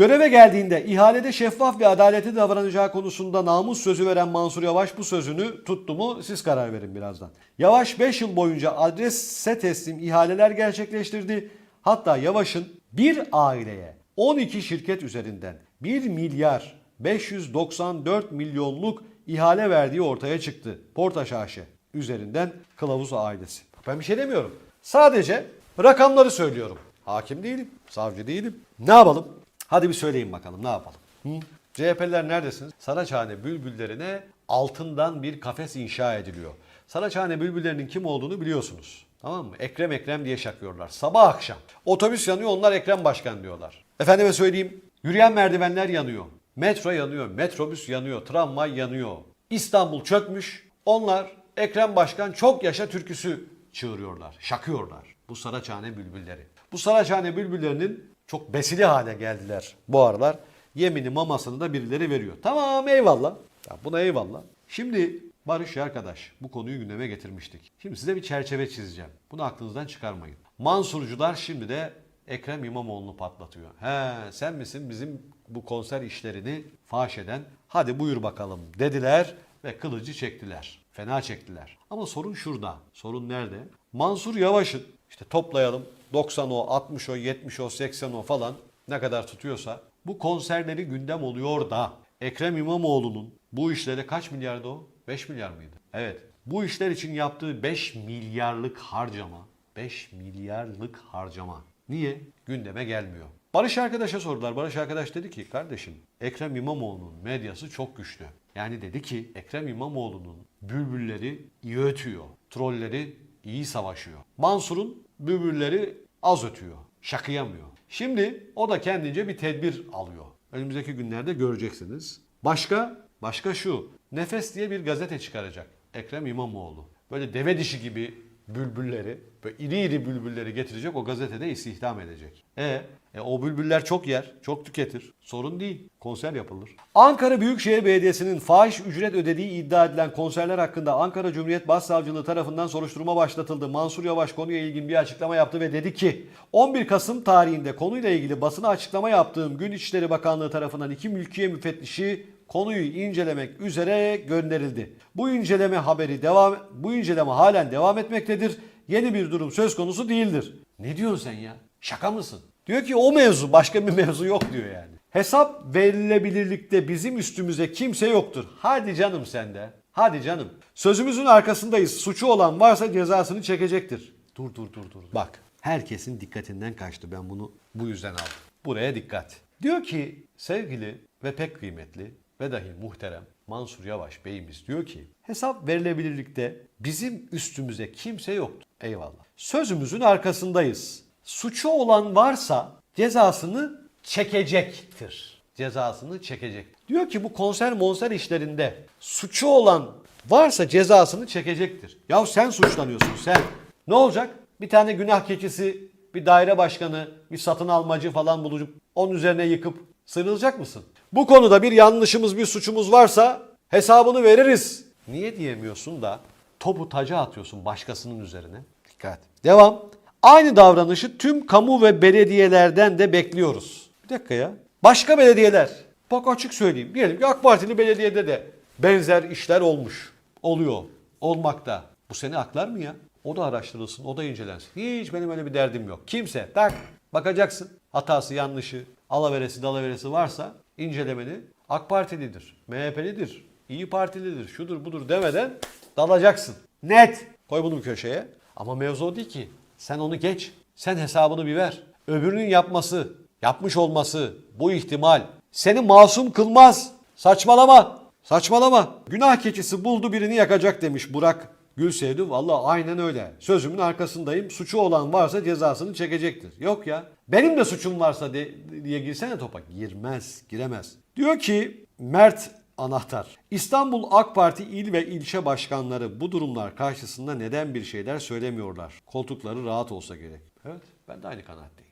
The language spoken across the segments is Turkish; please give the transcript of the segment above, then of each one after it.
Göreve geldiğinde ihalede şeffaf ve adaletli davranacağı konusunda namus sözü veren Mansur Yavaş bu sözünü tuttu mu siz karar verin birazdan. Yavaş 5 yıl boyunca adrese teslim ihaleler gerçekleştirdi. Hatta Yavaş'ın bir aileye 12 şirket üzerinden 1 milyar 594 milyonluk ihale verdiği ortaya çıktı. Portaş AŞ üzerinden Kılavuz ailesi. Ben bir şey demiyorum. Sadece rakamları söylüyorum. Hakim değilim, savcı değilim. Ne yapalım? Hadi bir söyleyin bakalım ne yapalım? Hı? CHP'liler neredesiniz? Saraçhane bülbüllerine altından bir kafes inşa ediliyor. Saraçhane bülbüllerinin kim olduğunu biliyorsunuz. Tamam mı? Ekrem Ekrem diye şakıyorlar. Sabah akşam. Otobüs yanıyor onlar Ekrem Başkan diyorlar. Efendime söyleyeyim yürüyen merdivenler yanıyor. Metro yanıyor, metrobüs yanıyor, tramvay yanıyor. İstanbul çökmüş. Onlar Ekrem Başkan çok yaşa türküsü çığırıyorlar, şakıyorlar. Bu Saraçhane bülbülleri. Bu Saraçhane bülbüllerinin çok besili hale geldiler bu aralar. Yemini mamasını da birileri veriyor. Tamam eyvallah. Ya buna eyvallah. Şimdi Barış arkadaş bu konuyu gündeme getirmiştik. Şimdi size bir çerçeve çizeceğim. Bunu aklınızdan çıkarmayın. Mansurcular şimdi de Ekrem İmamoğlu'nu patlatıyor. He sen misin bizim bu konser işlerini faş eden? Hadi buyur bakalım dediler ve kılıcı çektiler. Fena çektiler. Ama sorun şurada. Sorun nerede? Mansur Yavaş'ın işte toplayalım 90 o, 60 o, 70 o, 80 o falan ne kadar tutuyorsa bu konserleri gündem oluyor da Ekrem İmamoğlu'nun bu işlere kaç milyardı o? 5 milyar mıydı? Evet. Bu işler için yaptığı 5 milyarlık harcama. 5 milyarlık harcama. Niye? Gündeme gelmiyor. Barış arkadaşa sordular. Barış arkadaş dedi ki kardeşim Ekrem İmamoğlu'nun medyası çok güçlü. Yani dedi ki Ekrem İmamoğlu'nun bülbülleri iyi ötüyor. Trolleri iyi savaşıyor. Mansur'un bülbülleri az ötüyor. Şakıyamıyor. Şimdi o da kendince bir tedbir alıyor. Önümüzdeki günlerde göreceksiniz. Başka? Başka şu. Nefes diye bir gazete çıkaracak. Ekrem İmamoğlu. Böyle deve dişi gibi bülbülleri, böyle iri iri bülbülleri getirecek o gazetede istihdam edecek. E, e o bülbüller çok yer, çok tüketir. Sorun değil. Konser yapılır. Ankara Büyükşehir Belediyesi'nin fahiş ücret ödediği iddia edilen konserler hakkında Ankara Cumhuriyet Başsavcılığı tarafından soruşturma başlatıldı. Mansur Yavaş konuya ilgin bir açıklama yaptı ve dedi ki 11 Kasım tarihinde konuyla ilgili basına açıklama yaptığım gün İçişleri Bakanlığı tarafından iki mülkiye müfettişi konuyu incelemek üzere gönderildi. Bu inceleme haberi devam bu inceleme halen devam etmektedir. Yeni bir durum söz konusu değildir. Ne diyorsun sen ya? Şaka mısın? Diyor ki o mevzu başka bir mevzu yok diyor yani. Hesap verilebilirlikte bizim üstümüze kimse yoktur. Hadi canım sen de. Hadi canım. Sözümüzün arkasındayız. Suçu olan varsa cezasını çekecektir. Dur dur dur dur. Bak herkesin dikkatinden kaçtı. Ben bunu bu yüzden aldım. Buraya dikkat. Diyor ki sevgili ve pek kıymetli ve dahi muhterem Mansur Yavaş Beyimiz diyor ki hesap verilebilirlikte bizim üstümüze kimse yoktur. Eyvallah. Sözümüzün arkasındayız. Suçu olan varsa cezasını çekecektir. Cezasını çekecek. Diyor ki bu konser monser işlerinde suçu olan varsa cezasını çekecektir. Ya sen suçlanıyorsun sen. Ne olacak? Bir tane günah keçisi, bir daire başkanı, bir satın almacı falan bulup onun üzerine yıkıp sıyrılacak mısın? Bu konuda bir yanlışımız, bir suçumuz varsa hesabını veririz. Niye diyemiyorsun da topu taca atıyorsun başkasının üzerine? Dikkat. Devam. Aynı davranışı tüm kamu ve belediyelerden de bekliyoruz. Bir dakika ya. Başka belediyeler. Bak açık söyleyeyim. Diyelim ki AK Partili belediyede de benzer işler olmuş. Oluyor. Olmakta. Bu seni aklar mı ya? O da araştırılsın, o da incelensin. Hiç benim öyle bir derdim yok. Kimse tak bakacaksın. Hatası, yanlışı, alaveresi, dalaveresi varsa incelemeni AK Partilidir, MHP'lidir, İyi Partilidir, şudur budur demeden dalacaksın. Net. Koy bunu bir köşeye. Ama mevzu o değil ki. Sen onu geç. Sen hesabını bir ver. Öbürünün yapması, yapmış olması, bu ihtimal seni masum kılmaz. Saçmalama. Saçmalama. Günah keçisi buldu birini yakacak demiş Burak Gülsevdi. Valla aynen öyle. Sözümün arkasındayım. Suçu olan varsa cezasını çekecektir. Yok ya. Benim de suçum varsa de, diye girsene topa. Girmez, giremez. Diyor ki Mert Anahtar. İstanbul AK Parti il ve ilçe başkanları bu durumlar karşısında neden bir şeyler söylemiyorlar? Koltukları rahat olsa gerek. Evet ben de aynı kanaatteyim.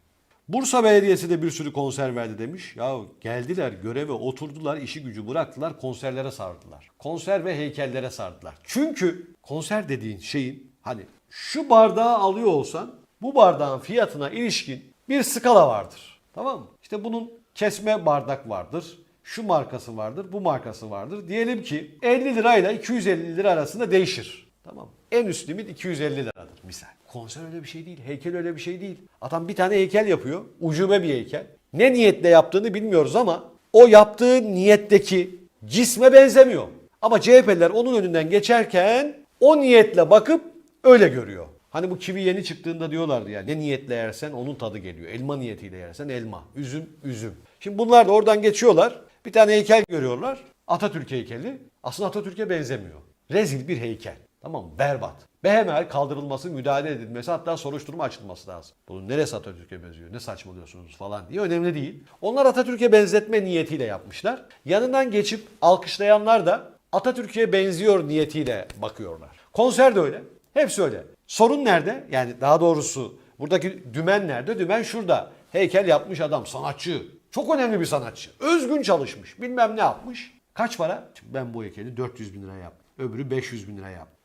Bursa Belediyesi de bir sürü konser verdi demiş. Ya geldiler göreve oturdular işi gücü bıraktılar konserlere sardılar. Konser ve heykellere sardılar. Çünkü konser dediğin şeyin hani şu bardağı alıyor olsan bu bardağın fiyatına ilişkin bir skala vardır. Tamam mı? İşte bunun kesme bardak vardır. Şu markası vardır, bu markası vardır. Diyelim ki 50 lirayla 250 lira arasında değişir. Tamam. En üst limit 250 liradır misal. Konser öyle bir şey değil, heykel öyle bir şey değil. Adam bir tane heykel yapıyor, ucube bir heykel. Ne niyetle yaptığını bilmiyoruz ama o yaptığı niyetteki cisme benzemiyor. Ama CHP'liler onun önünden geçerken o niyetle bakıp öyle görüyor. Hani bu kivi yeni çıktığında diyorlardı ya ne niyetle yersen onun tadı geliyor. Elma niyetiyle yersen elma, üzüm, üzüm. Şimdi bunlar da oradan geçiyorlar. Bir tane heykel görüyorlar. Atatürk heykeli. Aslında Atatürk'e benzemiyor. Rezil bir heykel. Tamam? Berbat. Behemel kaldırılması, müdahale edilmesi hatta soruşturma açılması lazım. Bunun neresi Atatürk'e benziyor, ne saçmalıyorsunuz falan diye önemli değil. Onlar Atatürk'e benzetme niyetiyle yapmışlar. Yanından geçip alkışlayanlar da Atatürk'e benziyor niyetiyle bakıyorlar. Konser de öyle. Hepsi öyle. Sorun nerede? Yani daha doğrusu buradaki dümen nerede? Dümen şurada. Heykel yapmış adam, sanatçı. Çok önemli bir sanatçı. Özgün çalışmış. Bilmem ne yapmış. Kaç para? Ben bu heykeli 400 bin lira yaptım. Öbürü 500 bin lira yaptı.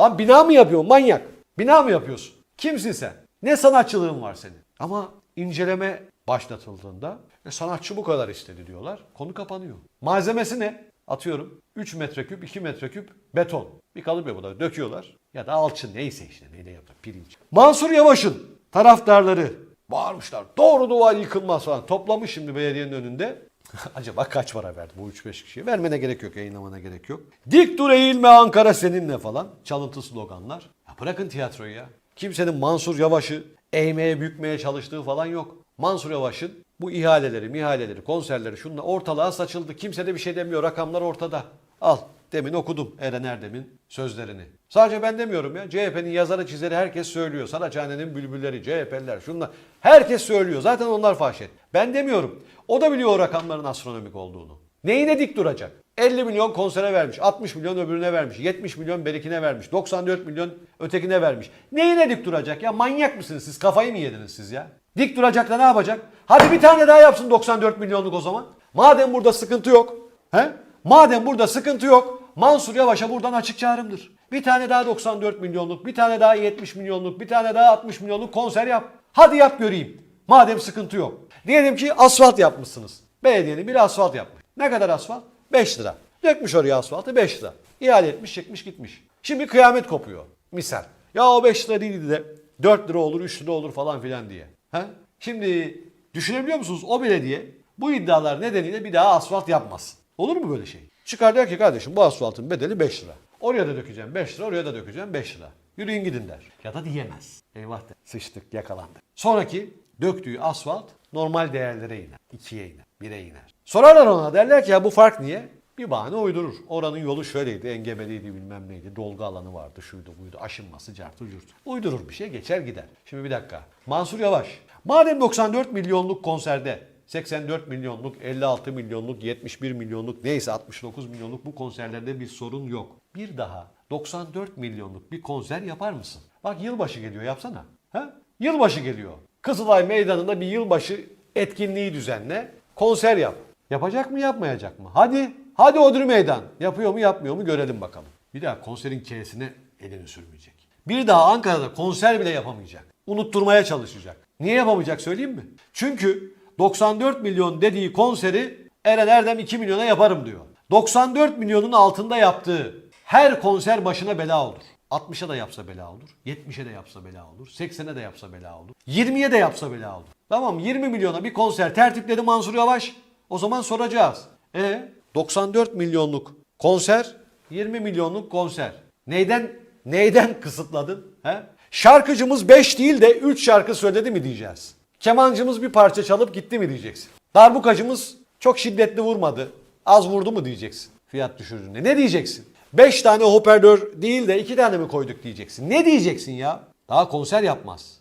Lan bina mı yapıyorsun manyak? Bina mı yapıyorsun? Kimsin sen? Ne sanatçılığın var senin? Ama inceleme başlatıldığında e, sanatçı bu kadar istedi diyorlar. Konu kapanıyor. Malzemesi ne? Atıyorum 3 metreküp 2 metreküp beton. Bir kalıp yapıyorlar döküyorlar. Ya da alçın neyse işte neyle yapıyor pirinç. Mansur Yavaş'ın taraftarları bağırmışlar. Doğru duvar yıkılmaz falan. Toplamış şimdi belediyenin önünde. Acaba kaç para verdi bu 3-5 kişiye? Vermene gerek yok, yayınlamana gerek yok. Dik dur eğilme Ankara seninle falan. Çalıntı sloganlar. Ya bırakın tiyatroyu ya. Kimsenin Mansur Yavaş'ı eğmeye bükmeye çalıştığı falan yok. Mansur Yavaş'ın bu ihaleleri, mihaleleri, konserleri şunla ortalığa saçıldı. Kimse de bir şey demiyor. Rakamlar ortada. Al. Demin okudum Eren Erdem'in sözlerini. Sadece ben demiyorum ya. CHP'nin yazarı çizeri herkes söylüyor. Saraçhane'nin bülbülleri, CHP'liler şunlar. Herkes söylüyor. Zaten onlar faş et. Ben demiyorum. O da biliyor o rakamların astronomik olduğunu. Neyine dik duracak? 50 milyon konsere vermiş, 60 milyon öbürüne vermiş, 70 milyon berikine vermiş, 94 milyon ötekine vermiş. Neyine dik duracak ya? Manyak mısınız siz? Kafayı mı yediniz siz ya? Dik duracak da ne yapacak? Hadi bir tane daha yapsın 94 milyonluk o zaman. Madem burada sıkıntı yok. He? Madem burada sıkıntı yok. Mansur Yavaş'a buradan açık çağrımdır. Bir tane daha 94 milyonluk, bir tane daha 70 milyonluk, bir tane daha 60 milyonluk konser yap. Hadi yap göreyim. Madem sıkıntı yok. Diyelim ki asfalt yapmışsınız. Belediyenin bir asfalt yapmış. Ne kadar asfalt? 5 lira. Dökmüş oraya asfaltı 5 lira. İhale etmiş, çekmiş gitmiş. Şimdi kıyamet kopuyor. Misal. Ya o 5 lira değildi de 4 lira olur, 3 lira olur falan filan diye. He? Şimdi düşünebiliyor musunuz? O belediye bu iddialar nedeniyle bir daha asfalt yapmaz. Olur mu böyle şey? Çıkar der ki kardeşim bu asfaltın bedeli 5 lira. Oraya da dökeceğim 5 lira, oraya da dökeceğim 5 lira. Yürüyün gidin der. Ya da diyemez. Eyvah der. Sıçtık, yakalandık. Sonraki döktüğü asfalt normal değerlere iner. 2'ye iner, 1'e iner. Sorarlar ona derler ki ya bu fark niye? Bir bahane uydurur. Oranın yolu şöyleydi, engebeliydi bilmem neydi, dolgu alanı vardı, şuydu buydu, aşınması, cartı, cürt. Uydurur bir şey, geçer gider. Şimdi bir dakika. Mansur Yavaş. Madem 94 milyonluk konserde 84 milyonluk, 56 milyonluk, 71 milyonluk neyse 69 milyonluk bu konserlerde bir sorun yok. Bir daha 94 milyonluk bir konser yapar mısın? Bak yılbaşı geliyor yapsana. Ha? Yılbaşı geliyor. Kızılay Meydanı'nda bir yılbaşı etkinliği düzenle. Konser yap. Yapacak mı yapmayacak mı? Hadi. Hadi Odri Meydan. Yapıyor mu yapmıyor mu görelim bakalım. Bir daha konserin K'sine elini sürmeyecek. Bir daha Ankara'da konser bile yapamayacak. Unutturmaya çalışacak. Niye yapamayacak söyleyeyim mi? Çünkü 94 milyon dediği konseri Eren Erdem 2 milyona yaparım diyor. 94 milyonun altında yaptığı her konser başına bela olur. 60'a da yapsa bela olur. 70'e de yapsa bela olur. 80'e de yapsa bela olur. 20'ye de yapsa bela olur. Tamam 20 milyona bir konser tertipledi Mansur Yavaş. O zaman soracağız. E 94 milyonluk konser 20 milyonluk konser. Neyden neyden kısıtladın? He? Şarkıcımız 5 değil de 3 şarkı söyledi mi diyeceğiz. Kemancımız bir parça çalıp gitti mi diyeceksin. Darbukacımız çok şiddetli vurmadı. Az vurdu mu diyeceksin fiyat düşürdüğünde. Ne diyeceksin? 5 tane hoparlör değil de 2 tane mi koyduk diyeceksin. Ne diyeceksin ya? Daha konser yapmaz.